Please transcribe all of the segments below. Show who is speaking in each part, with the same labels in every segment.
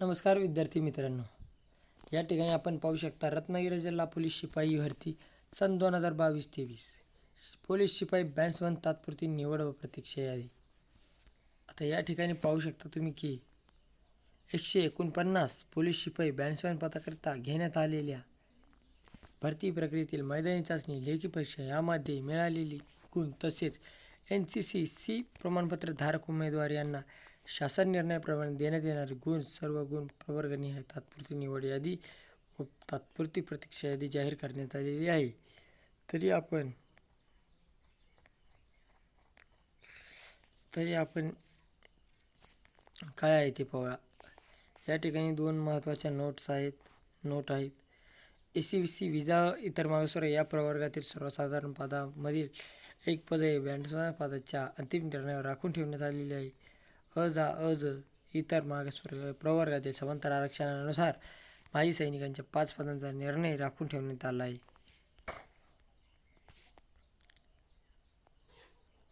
Speaker 1: नमस्कार विद्यार्थी मित्रांनो. या ठिकाणी आपण पाहू शकता रत्नागिरी जिल्हा पोलीस शिपाई भरती सन दोन हजार बावीस तेवीस. पोलीस शिपाई बँड्सवन तात्पुरती निवड व प्रतीक्षा यादी आता या ठिकाणी पाहू शकता तुम्ही की एकशे एकोणपन्नास पोलीस शिपाई बँड्सवन पदाकरिता घेण्यात आलेल्या भरती प्रक्रियेतील मैदानी चाचणी लेखी परीक्षा यामध्ये मिळालेली गुण तसेच एन सी सी सी प्रमाणपत्र धारक उमेदवार यांना शासन निर्णयाप्रमाणे देण्यात येणारे गुण सर्व गुण प्रवर्गणीय तात्पुरती निवड यादी व तात्पुरती प्रतीक्षा यादी जाहीर करण्यात आलेली आहे. तरी आपण तरी आपण काय आहे ते पाहूया. या ठिकाणी दोन महत्त्वाच्या नोट्स आहेत नोट आहेत. ए सी सी विजा इतर मागासवर्ग या प्रवर्गातील सर्वसाधारण पदामधील एक पद हे बँडस्मॅन पदाच्या अंतिम निर्णयावर राखून ठेवण्यात आलेले आहे. अ अज इतर मागासवर्ग प्रवर्गातील समांतर आरक्षणानुसार माजी सैनिकांच्या पाच पदांचा निर्णय राखून ठेवण्यात आला आहे.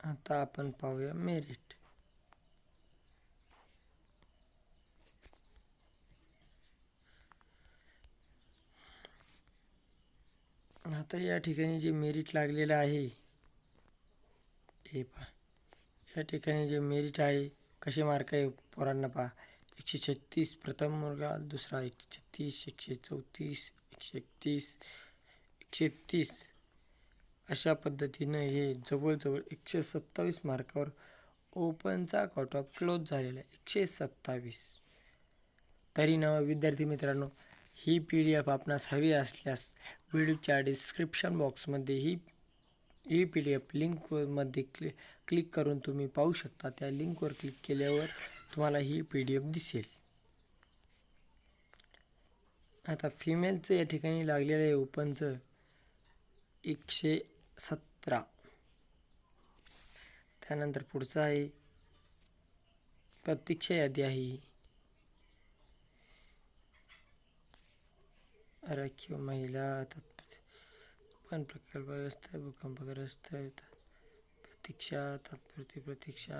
Speaker 1: आता आपण पाहूया मेरिट आता या ठिकाणी जे मेरिट लागलेलं आहे हे पहा. या ठिकाणी जे मेरिट आहे कसे मार्क आहे पोरांना पहा. एकशे छत्तीस प्रथम वर्ग दुसरा एकशे छत्तीस एकशे चौतीस एकशे एकतीस एकशे तीस अशा पद्धतीनं हे जवळजवळ एकशे सत्तावीस मार्कावर ओपनचा कॉट ऑफ क्लोज झालेला आहे. एकशे सत्तावीस. तरी नव विद्यार्थी मित्रांनो ही पी डी एफ आपणास हवी असल्यास व्हिडिओच्या डिस्क्रिप्शन बॉक्समध्ये ही ई पी डी एफ लिंकमध्ये क्लि क्लिक करून तुम्ही पाहू शकता. त्या लिंकवर क्लिक केल्यावर तुम्हाला ही पी डी एफ दिसेल. आता फिमेलचं या ठिकाणी लागलेलं आहे ओपनचं एकशे सतरा. त्यानंतर पुढचं आहे. प्रतीक्षा यादी आहे राखीव महिला पण प्रकल्पग्रस्त भूकंपग्रस्त प्रतीक्षा तात्पुरती प्रतीक्षा.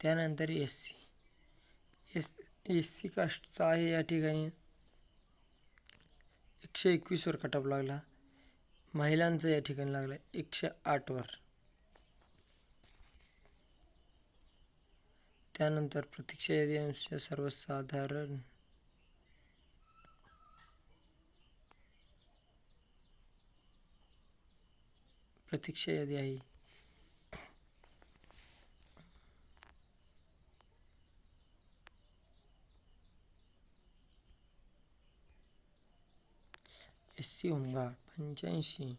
Speaker 1: त्यानंतर S C. S S C कास्टचा आहे या ठिकाणी. एकशे एकवीसवर कटअप लागला. महिलांचं या ठिकाणी लागलं. एकशे आठवर त्यानंतर प्रतीक्षा यादी सर्वसाधारण प्रतीक्षा यादी आहे एस सी होमगार्ड पंच्याऐंशी।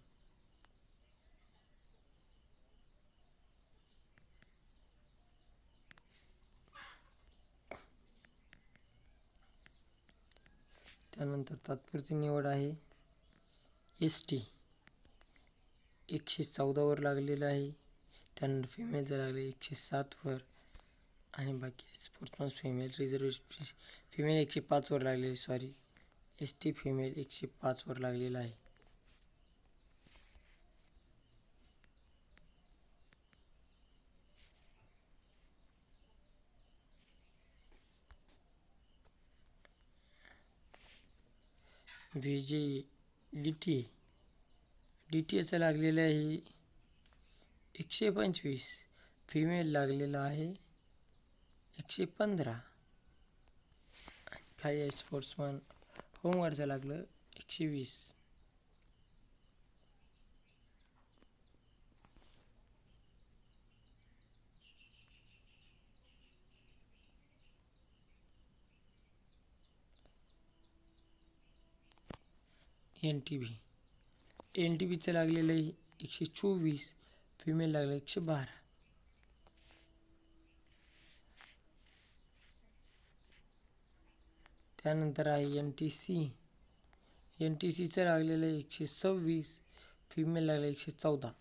Speaker 1: त्यानंतर तात्पुरती निवड आहे एस टी एकशे चौदावर लागलेलं आहे. त्यानंतर फिमेलचं लागलं एकशे सातवर आणि बाकी स्पोर्ट्समन फिमेल रिझर्वेशन फिमेल एकशे पाचवर लागलेली सॉरी एस टी फिमेल एकशे पाचवर लागलेला आहे. V D T D T एचं लागलेलं आहे. एकशे पंचवीस. फिमेल लागलेलं आहे. एकशे पंधरा. काही आहे स्पोर्ट्समन होमगार्डचं लागलं एकशे वीस. N T V N T पीचं लागलेलं आहे एकशे चोवीस फिमेल लागलं एकशे बारा. त्यानंतर आहे N T C. N T सीचं लागलेलं आहे एकशे सव्वीस फिमेल लागलं एकशे चौदा.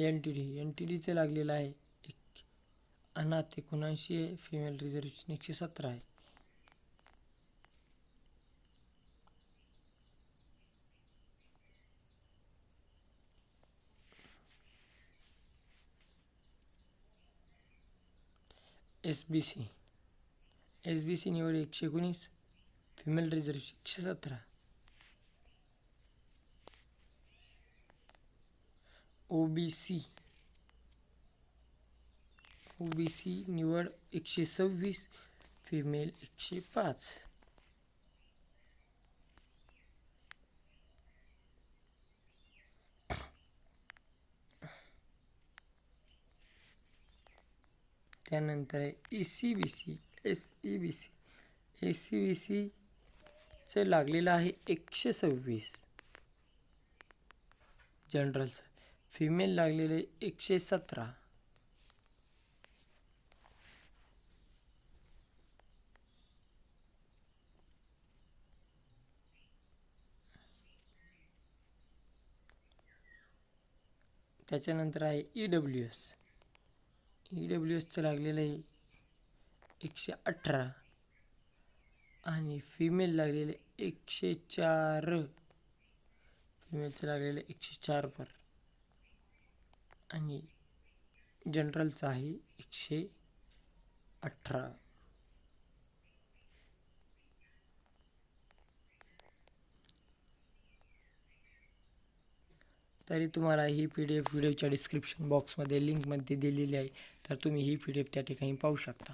Speaker 1: N T D N T डीचं लागलेलं आहे अनाथ एकोणऐंशी आहे फिमेल रिझर्वेशन एकशे सतरा आहे. S B C S B C निवड एकशे एकोणीस फिमेल रिझर्वेशन एकशे सतरा. O B C O B C निवड एकशे सव्वीस फिमेल एकशे पाच. त्यानंतर आहे E C B C S E B C S C B सीचं लागलेलं आहे एकशे सव्वीस. जनरलचं फिमेल लागलेलं आहे एकशे सतरा. त्याच्यानंतर आहे E W S E W एसचं लागलेलं आहे एकशे अठरा. आणि फिमेल लागलेले एकशे चार. फिमेलचं लागलेलं एकशे चारवर आणि जनरलचं आहे एकशे अठरा. तरी तुम्हाला ही पी डी एफ व्हिडिओच्या डिस्क्रिप्शन बॉक्समध्ये लिंकमध्ये दिलेली आहे. तर तुम्ही ही पी डी एफ त्या ठिकाणी पाहू शकता.